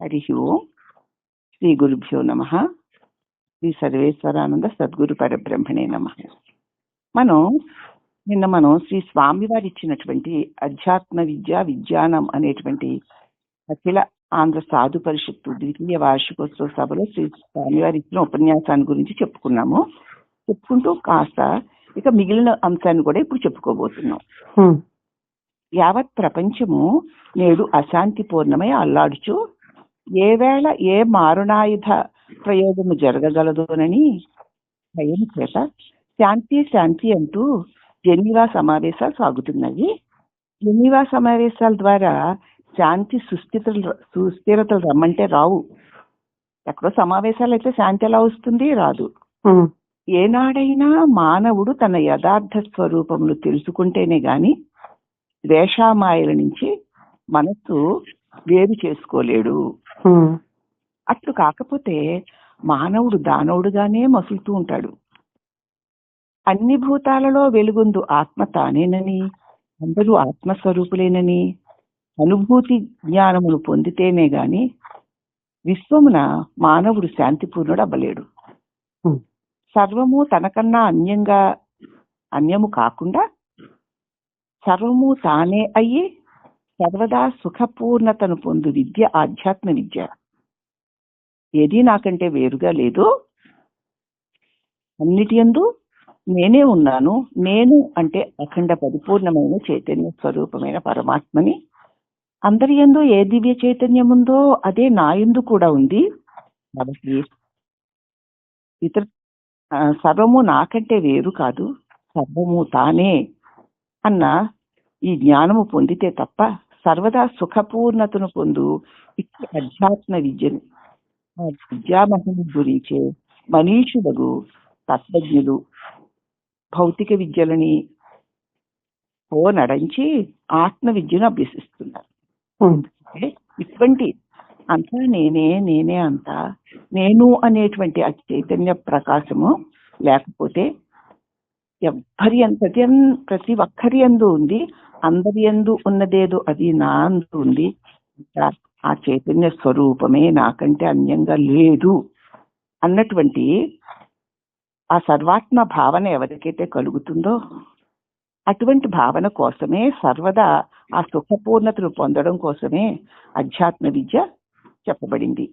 హరి ఓం శ్రీ గురుభ్యో నమ శ్రీ సర్వేశ్వరానంద సద్గురు పరబ్రహ్మణే నమ మనం నిన్న మనం శ్రీ స్వామివారి ఇచ్చినటువంటి అధ్యాత్మ విద్య విజ్ఞానం అనేటువంటి అఖిల ఆంధ్ర సాధు పరిషత్తు ద్వితీయ వార్షికోత్సవ సభలో శ్రీ స్వామివారి ఇచ్చిన ఉపన్యాసాన్ని గురించి చెప్పుకున్నాము చెప్పుకుంటూ కాస్త ఇక మిగిలిన అంశాన్ని కూడా ఇప్పుడు చెప్పుకోబోతున్నాం యావత్ ప్రపంచము నేడు అశాంతి పూర్ణమై అల్లాడుచు ఏ వేళ ఏ మారుణాయుధ ప్రయోగము జరగగలదోనని భయం చేత శాంతి శాంతి అంటూ జెనీవా సమావేశాలు సాగుతున్నాయి జెనీవా సమావేశాల ద్వారా శాంతి సుస్థిరతలు సుస్థిరతలు రమ్మంటే రావు. ఎక్కడో సమావేశాలు అయితే శాంతి ఎలా వస్తుంది? రాదు. ఏనాడైనా మానవుడు తన యథార్థ స్వరూపమును తెలుసుకుంటేనే గాని ద్వేషామాయల నుంచి మనస్సు వేరు చేసుకోలేడు. అట్లు కాకపోతే మానవుడు దానవుడుగానే మసులుతూ ఉంటాడు. అన్ని భూతాలలో వెలుగొందు ఆత్మ తానేనని అందరూ ఆత్మస్వరూపులేనని అనుభూతి జ్ఞానమును పొందితేనే గాని విశ్వమున మానవుడు శాంతిపూర్ణుడు అవ్వలేడు సర్వము తనకన్నా అన్యంగా అన్యము కాకుండా సర్వము తానే అయ్యి సర్వదా సుఖపూర్ణతను పొందు విద్య ఆధ్యాత్మ విద్య. ఏది నాకంటే వేరుగా లేదు. అన్నిటి ఎందు నేనే ఉన్నాను. నేను అంటే అఖండ పరిపూర్ణమైన చైతన్య స్వరూపమైన పరమాత్మని. అందరి ఎందు ఏ దివ్య చైతన్యం ఉందో అదే నా ఎందు కూడా ఉంది. కాబట్టి ఇతర సర్వము నాకంటే వేరు కాదు. సర్వము తానే అన్న ఈ జ్ఞానము పొందితే తప్ప సర్వదా సుఖపూర్ణతను పొందు ఇట్టి అధ్యాత్మ విద్యను. ఆ విద్యామహిమ గురించే మనీషులకు తత్వజ్ఞులు భౌతిక విద్యలని ఓ నడంచి ఆత్మ విద్యను అభ్యసిస్తున్నారు ఇటువంటి అంతా నేనే నేనే అంతా నేను అనేటువంటి ఆ చైతన్య ప్రకాశము లేకపోతే ఎవ్వరి అంత ప్రతి ఒక్కరి అందు ఉంది అందరి ఎందు ఉన్నదేదో అది నా అందు ఉంది ఆ చైతన్య స్వరూపమే నాకంటే అన్యంగా లేదు అన్నటువంటి ఆ సర్వాత్మ భావన ఎవరికైతే కలుగుతుందో అటువంటి భావన కోసమే సర్వదా ఆ సుఖపూర్ణతను పొందడం కోసమే అధ్యాత్మ విద్య చెప్పబడింది.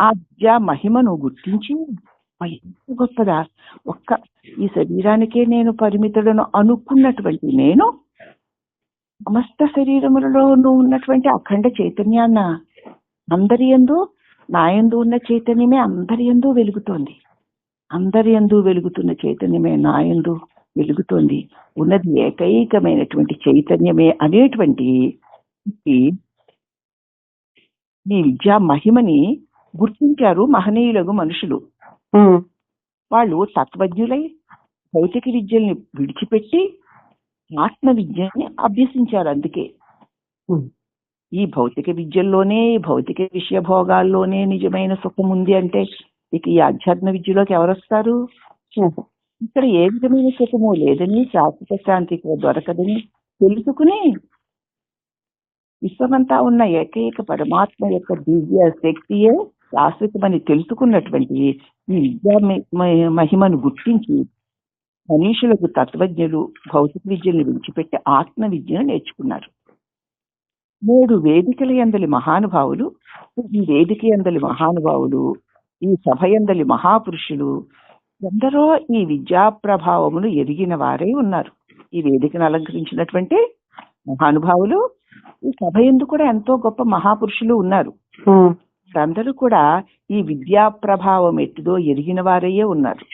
ఆ విద్య మహిమను గుర్తించి "అమ్మ, ఎంత గొప్పదా ఒక్క ఈ శరీరానికే నేను పరిమితులను అనుకున్నటువంటి నేను సమస్త శరీరములలో ఉన్నటువంటి అఖండ చైతన్యాన్న అందరి ఎందు నాయందు ఉన్న చైతన్యమే అందరి ఎందు వెలుగుతోంది. అందరి ఎందు వెలుగుతున్న చైతన్యమే నాయందు వెలుగుతోంది. ఉన్నది ఏకైకమైనటువంటి చైతన్యమే అనేటువంటి ఈ ఈ విద్యా మహిమని గుర్తించారు మహనీయులకు మనుషులు. వాళ్ళు తత్వజ్ఞులై భౌతిక విద్యల్ని విడిచిపెట్టి ఆత్మ విద్యని అభ్యసించారు అందుకే. ఈ భౌతిక విద్యల్లోనే ఈ భౌతిక విషయ భోగాల్లోనే నిజమైన సుఖం ఉంది అంటే ఇక ఈ ఆధ్యాత్మ విద్యలోకి ఎవరు వస్తారు ఇక్కడ ఏ విధమైన సుఖము లేదని శాశ్వత శాంతి దొరకదని తెలుసుకుని విశ్వమంతా ఉన్న ఏకైక పరమాత్మ యొక్క దివ్య శక్తియే శాశ్వతమని తెలుసుకున్నటువంటి ఈ విద్యా మహిమను గుర్తించి మనుషులకు తత్వజ్ఞులు భౌతిక విద్యను విడిచిపెట్టి ఆత్మ విద్యను నేర్చుకున్నారు. మూడు వేదికల ఎందలి మహానుభావులు ఈ వేదిక ఎందలి మహానుభావులు ఈ సభ ఎందలి మహాపురుషులు ఎందరో ఈ విద్యా ప్రభావమును ఎరిగిన వారే ఉన్నారు. ఈ వేదికను అలంకరించినటువంటి మహానుభావులు ఈ సభ ఎందు కూడా ఎంతో గొప్ప మహాపురుషులు ఉన్నారు. అందరూ కూడా ఈ విద్యా ప్రభావం ఎట్టిదో ఎరిగిన వారయ్యే ఉన్నారు.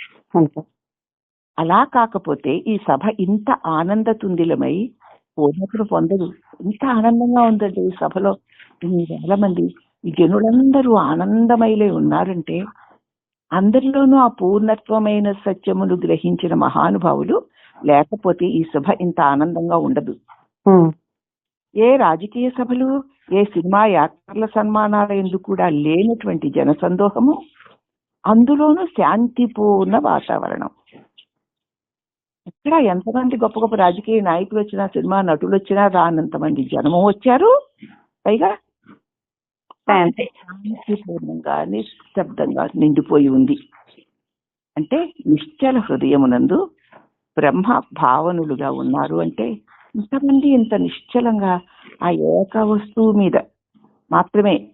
అలా కాకపోతే ఈ సభ ఇంత ఆనంద తుందిలమై పూర్ణకుడు పొందదు ఇంత ఆనందంగా ఉందండి ఈ సభలో. ఇన్ని వేల మంది ఈ జనులందరూ ఆనందమైలే ఉన్నారంటే అందరిలోనూ ఆ పూర్ణత్వమైన సత్యమును గ్రహించిన మహానుభావులు లేకపోతే ఈ సభ ఇంత ఆనందంగా ఉండదు. ఏ రాజకీయ సభలు ఏ సినిమా యాక్టర్ల సన్మానాల ఎందుకు కూడా లేనటువంటి జనసందోహము అందులోనూ శాంతిపూర్ణ వాతావరణం. ఎక్కడ ఎంతమంది గొప్ప గొప్ప రాజకీయ నాయకులు వచ్చినా సినిమా నటులు వచ్చినా రానంత మంది జనము వచ్చారు. పైగా శాంతి శాంతిపూర్ణంగా నిశ్శబ్దంగా నిండిపోయి ఉంది. అంటే నిశ్చల హృదయమునందు బ్రహ్మ భావనులుగా ఉన్నారు అంటే ఇంతమంది ఇంత నిశ్చలంగా ఆ ఏక వస్తువు మీద మాత్రమే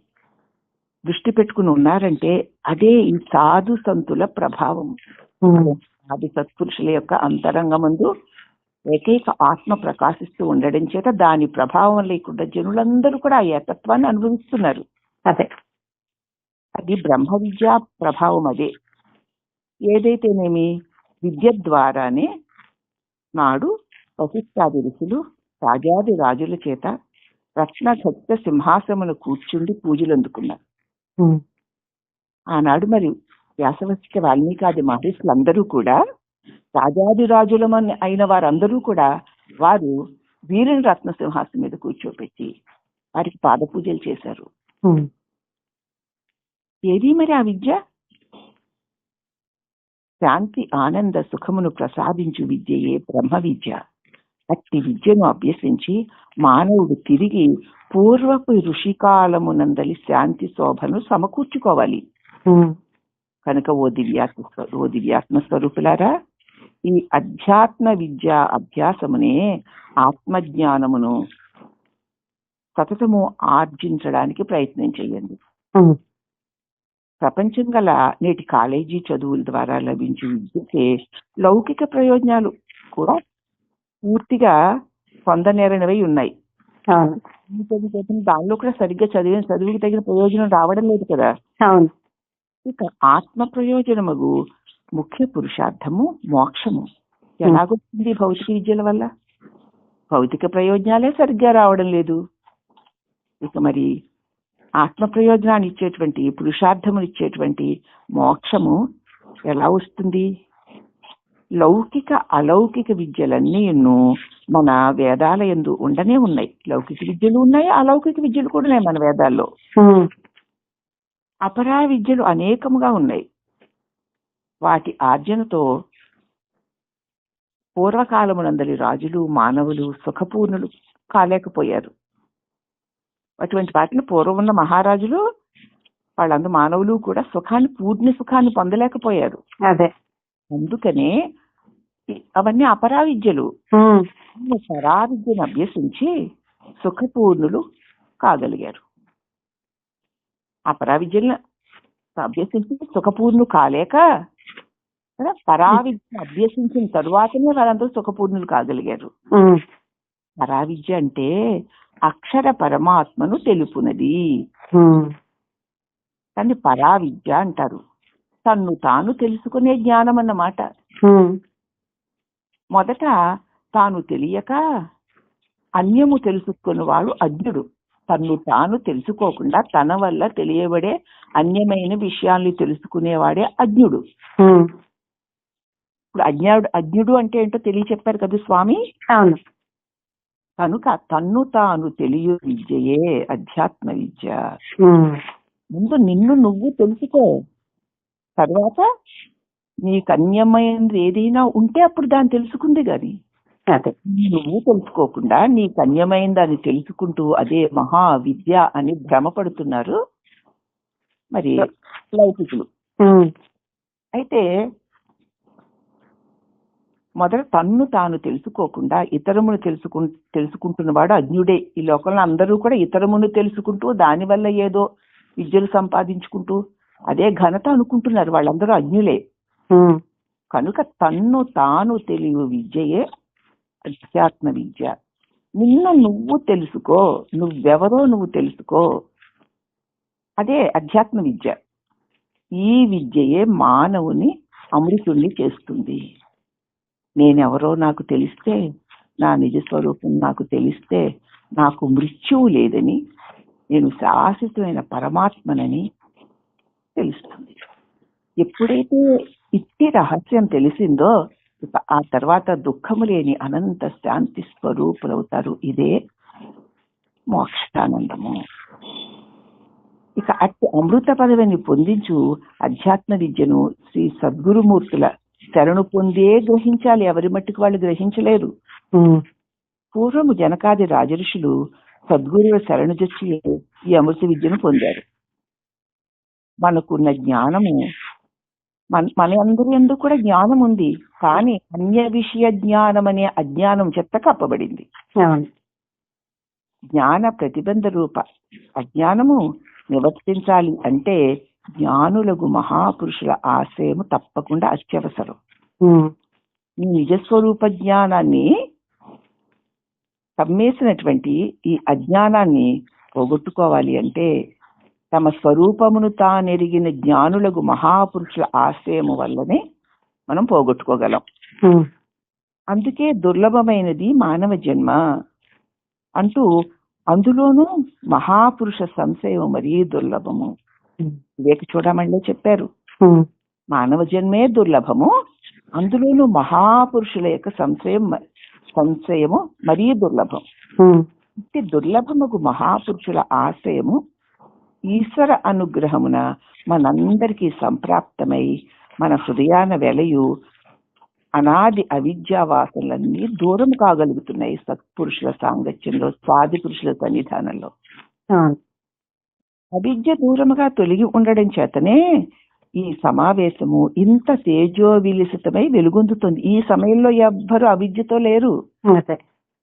దృష్టి పెట్టుకుని ఉన్నారంటే అదే ఈ సాధు సంతుల ప్రభావం. ఆది సత్పురుషుల యొక్క అంతరంగమందు ఏకైక ఆత్మ ప్రకాశిస్తూ ఉండడం చేత దాని ప్రభావం లేకుండా జనులందరూ కూడా ఆ ఏకత్వాన్ని అనుభవిస్తున్నారు. అదే. అది బ్రహ్మ విద్యా ప్రభావం అదే. ఏదైతేనేమి విద్య ద్వారానే నాడు వశిష్టాది ఋషులు రాజాది రాజుల చేత రత్న ఖచ్చిత సింహాసమును కూర్చుండి పూజలు అందుకున్నారు ఆనాడు మరి వ్యాసవశిష్ట వాల్మీకాది మహర్షులందరూ కూడా రాజాది రాజులమని అయిన వారందరూ కూడా వారు వీరుని రత్న సింహాసనం మీద కూర్చోపెట్టి వారికి పాద పూజలు చేశారు. ఏది మరి ఆ విద్య? శాంతి ఆనంద సుఖమును ప్రసాదించు విద్యయే బ్రహ్మ విద్య. అట్టి విద్యను అభ్యసించి మానవుడు తిరిగి పూర్వపు ఋషికాలమునందలి శాంతి శోభను సమకూర్చుకోవాలి కనుక ఓ దివ్యాత్మ ఓ దివ్యాత్మ స్వరూపులారా ఈ అధ్యాత్మ విద్య అభ్యాసమునే ఆత్మజ్ఞానమును సతతము ఆర్జించడానికి ప్రయత్నం చేయండి ప్రపంచం గల నేటి కాలేజీ చదువుల ద్వారా లభించే విద్యకే లౌకిక ప్రయోజనాలు కూడా పూర్తిగా పొందనేరనివై ఉన్నాయి. దానిలో కూడా సరిగ్గా చదివిన చదువుకి తగిన ప్రయోజనం రావడం లేదు కదా. అవును. ఇక ఆత్మ ప్రయోజనముగు ముఖ్య పురుషార్థము మోక్షము. ఎలాగొస్తుంది భౌతిక విద్యల వల్ల? భౌతిక ప్రయోజనాలే సరిగ్గా రావడం లేదు. ఇక మరి ఆత్మ ప్రయోజనాన్ని ఇచ్చేటువంటి పురుషార్థమును ఇచ్చేటువంటి మోక్షము ఎలా వస్తుంది? లౌకిక అలౌకిక విద్యలన్నీ మన వేదాల ఎందు ఉండనే ఉన్నాయి. లౌకిక విద్యలు ఉన్నాయి అలౌకిక విద్యలు కూడా ఉన్నాయి మన వేదాల్లో. అపరా విద్యలు అనేకముగా ఉన్నాయి. వాటి ఆర్జనతో పూర్వకాలమునందలి రాజులు మానవులు సుఖపూర్ణులు కాలేకపోయారు. అటువంటి వాటిని పూర్వం ఉన్న మహారాజులు వాళ్ళందరూ మానవులు కూడా సుఖాన్ని పూర్ణ సుఖాన్ని పొందలేకపోయారు. అదే. అందుకనే అవన్నీ అపరా విద్యలు ఉమ్, పరా విద్యను అభ్యసించి సుఖపూర్ణులు కాగలిగారు. అపరా విద్యలను అభ్యసించి సుఖపూర్ణులు కాలేక కదా, పరా విద్యను అభ్యసించిన తరువాతనే వాళ్ళందరూ సుఖపూర్ణులు కాగలిగారు. ఉమ్, పరా విద్య అంటే అక్షర పరమాత్మను తెలుపునది. ఉమ్, కానీ పరా విద్య అంటారు. తన్ను తాను తెలుసుకునే జ్ఞానం అన్నమాట మొదట తాను తెలియక అన్యము తెలుసుకున్నవాడు అజ్ఞుడు. తన్ను తాను తెలుసుకోకుండా తన వల్ల తెలియబడే అన్యమైన విషయాల్ని తెలుసుకునేవాడే అజ్ఞుడు. ఇప్పుడు అజ్ఞాడు అజ్ఞుడు అంటే ఏంటో తెలియ చెప్పారు కదా స్వామి? కనుక తన్ను తాను తెలియ విద్యయే అధ్యాత్మ విద్య. ముందు నిన్ను నువ్వు తెలుసుకో. తర్వాత నీకు అన్యమైనది ఏదైనా ఉంటే అప్పుడు దాన్ని తెలుసుకుంది గాని. అదే. నువ్వు తెలుసుకోకుండా నీకు అన్యమైన దాన్ని తెలుసుకుంటూ అదే మహా విద్య అని భ్రమపడుతున్నారు. మరి లౌకికులు అయితే మొదట తన్ను తాను తెలుసుకోకుండా ఇతరమును తెలుసుకు తెలుసుకుంటున్నవాడు అజ్ఞుడే ఈ లోకంలో అందరూ కూడా ఇతరమును తెలుసుకుంటూ దానివల్ల ఏదో విద్యలు సంపాదించుకుంటూ అదే ఘనత అనుకుంటున్నారు వాళ్ళందరూ అజ్ఞులే కనుక తన్ను తాను తెలియ విద్యయే అధ్యాత్మ విద్య. నిన్ను నువ్వు తెలుసుకో నువ్వెవరో నువ్వు తెలుసుకో. అదే అధ్యాత్మ విద్య. ఈ విద్యయే మానవుని అమృతుణ్ణి చేస్తుంది. నేనెవరో నాకు తెలిస్తే నా నిజ స్వరూపం నాకు తెలిస్తే నాకు మృత్యువు లేదని నేను శాశ్వతమైన పరమాత్మనని తెలుస్తుంది ఎప్పుడైతే ఇట్టి రహస్యం తెలిసిందో ఆ తర్వాత దుఃఖము లేని అనంత శాంతి స్వరూపులవుతారు. ఇదే మోక్షానందము. ఇక అట్టి అమృత పదవిని పొందించు అధ్యాత్మ విద్యను శ్రీ సద్గురుమూర్తుల శరణు పొందే గ్రహించాలి. ఎవరి మట్టుకు వాళ్ళు గ్రహించలేరు. పూర్వము జనకాది రాజఋషులు సద్గురువు శరణుజొచ్చి ఈ అమృత విద్యను పొందారు. మనకున్న జ్ఞానము. మన మన అందరి ఎందు కూడా జ్ఞానం ఉంది కానీ అన్య విషయ జ్ఞానం అనే అజ్ఞానం చెత్త కప్పబడింది. జ్ఞాన ప్రతిబంధ రూప. అజ్ఞానము నివర్తించాలి అంటే జ్ఞానులకు మహాపురుషుల ఆశయము తప్పకుండా అత్యవసరం. ఈ నిజస్వరూప జ్ఞానాన్ని కమ్మేసినటువంటి ఈ అజ్ఞానాన్ని పోగొట్టుకోవాలి అంటే తమ స్వరూపమును తానెరిగిన జ్ఞానులకు మహాపురుషుల ఆశయము వల్లనే మనం పోగొట్టుకోగలం. అందుకే దుర్లభమైనది మానవ జన్మ. అంటూ అందులోనూ మహాపురుష సంశయం మరీ దుర్లభము. వివేక చూడమళ్ళే చెప్పారు. మానవ జన్మే దుర్లభము. అందులోనూ మహాపురుషుల యొక్క సంశయం సంశయము మరీ దుర్లభం. దుర్లభముకు మహాపురుషుల ఆశయము ఈశ్వర అనుగ్రహమున మనందరికీ సంప్రాప్తమై మన హృదయాన వెలయు అనాది అవిద్యా వాసనలన్నీ దూరం కాగలుగుతున్నాయి సత్పురుషుల సాంగత్యంలో స్వాది పురుషుల సన్నిధానంలో అవిద్య దూరముగా తొలగి ఉండడం చేతనే ఈ సమావేశము ఇంత తేజో విలిసితమై వెలుగొందుతుంది. ఈ సమయంలో ఎవ్వరు అవిద్యతో లేరు.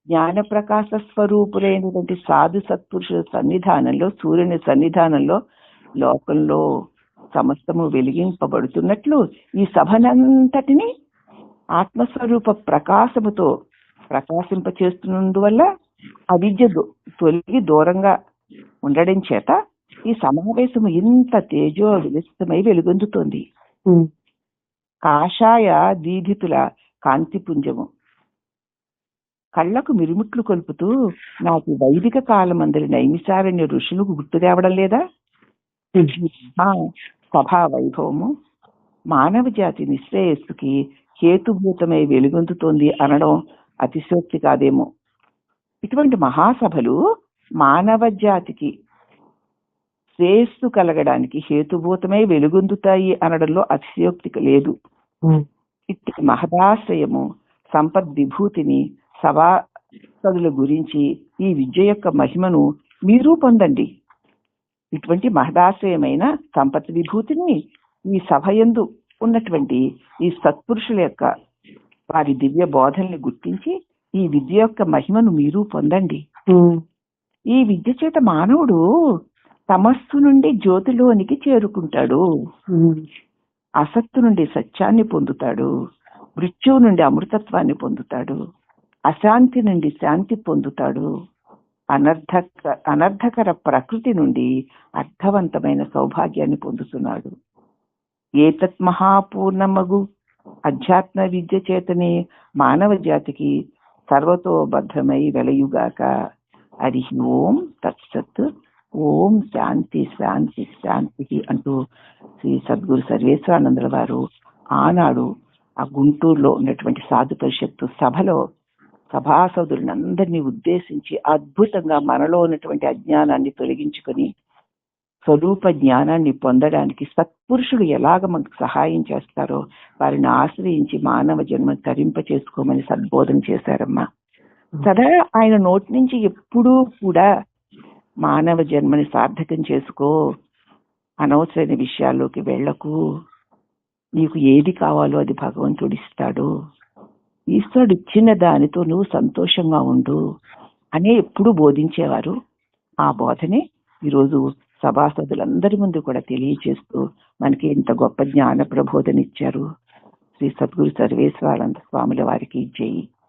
జ్ఞాన ప్రకాశ స్వరూపులైనటువంటి సాధు సత్పురుషుల సన్నిధానంలో సూర్యుని సన్నిధానంలో లోకంలో సమస్తము వెలిగింపబడుతున్నట్లు ఈ సభనంతటిని ఆత్మస్వరూప ప్రకాశముతో ప్రకాశింపచేస్తున్నందువల్ల అవిద్య తొలగి దూరంగా ఉండడం చేత ఈ సమావేశము ఇంత తేజో విలిస్తమై వెలుగొందుతోంది కాషాయ దీధితుల కాంతిపుంజము. కళ్ళకు మిరుముట్లు కొలుపుతూ నాకు వైదిక కాలమందరి నైమిసారణ్య ఋషులకు గుర్తు తేవడం లేదా? సభా వైభవము. మానవ జాతి నిశ్రేయస్సుకి హేతుభూతమై వెలుగొందుతోంది అనడం అతిశోక్తి కాదేమో. ఇటువంటి మహాసభలు మానవ జాతికి శ్రేయస్సు కలగడానికి హేతుభూతమై వెలుగొందుతాయి అనడంలో అతిశయోక్తి లేదు. ఇట్టి మహదాశ్రయము సంపద్ విభూతిని సభాసదుల గురించి ఈ విద్య యొక్క మహిమను మీరు పొందండి. ఇటువంటి మహదాశ్రయమైన సంపత్ విభూతిని ఈ సభయందు ఉన్నటువంటి ఈ సత్పురుషుల యొక్క వారి దివ్య బోధనని గుర్తించి ఈ విద్య యొక్క మహిమను మీరు పొందండి. ఈ విద్య చేత మానవుడు తమస్సు నుండి జ్యోతిలోనికి చేరుకుంటాడు. అసత్తు నుండి సత్యాన్ని పొందుతాడు. మృత్యువు నుండి అమృతత్వాన్ని పొందుతాడు. అశాంతి నుండి శాంతి పొందుతాడు. అనర్థక అనర్థకర ప్రకృతి నుండి అర్థవంతమైన సౌభాగ్యాన్ని పొందుతున్నాడు. ఏతత్ మహాపూర్ణమగు అధ్యాత్మ విద్య చేతనే మానవ జాతికి సర్వతోబద్ధమై వెలయుగాక. హరి ఓం తత్సత్ ఓం శాంతి శాంతి శాంతి అంటూ శ్రీ సద్గురు సర్వేశ్వరానందుల వారు ఆనాడు ఆ గుంటూరులో ఉన్నటువంటి సాధు పరిషత్తు సభలో సభాసదులందరినీ ఉద్దేశించి అద్భుతంగా మనలో ఉన్నటువంటి అజ్ఞానాన్ని తొలగించుకొని స్వరూప జ్ఞానాన్ని పొందడానికి సత్పురుషులు ఎలాగ మనకు సహాయం చేస్తారో వారిని ఆశ్రయించి మానవ జన్మ తరింప చేసుకోమని సద్బోధన చేశారమ్మా. సదా ఆయన నోటి నుంచి ఎప్పుడూ కూడా మానవ జన్మని సార్థకం చేసుకో అనవసరమైన విషయాల్లోకి వెళ్ళకు నీకు ఏది కావాలో అది భగవంతుడు ఇస్తాడు ఈశ్వరుడు ఇచ్చిన దానితో నువ్వు సంతోషంగా ఉండు అనే ఎప్పుడు బోధించేవారు. ఆ బోధనే ఈరోజు సభాసదులందరి ముందు కూడా తెలియచేస్తూ మనకి ఇంత గొప్ప జ్ఞాన ప్రబోధన ఇచ్చారు శ్రీ సద్గురు సర్వేశ్వరానంద స్వాముల వారికి జై.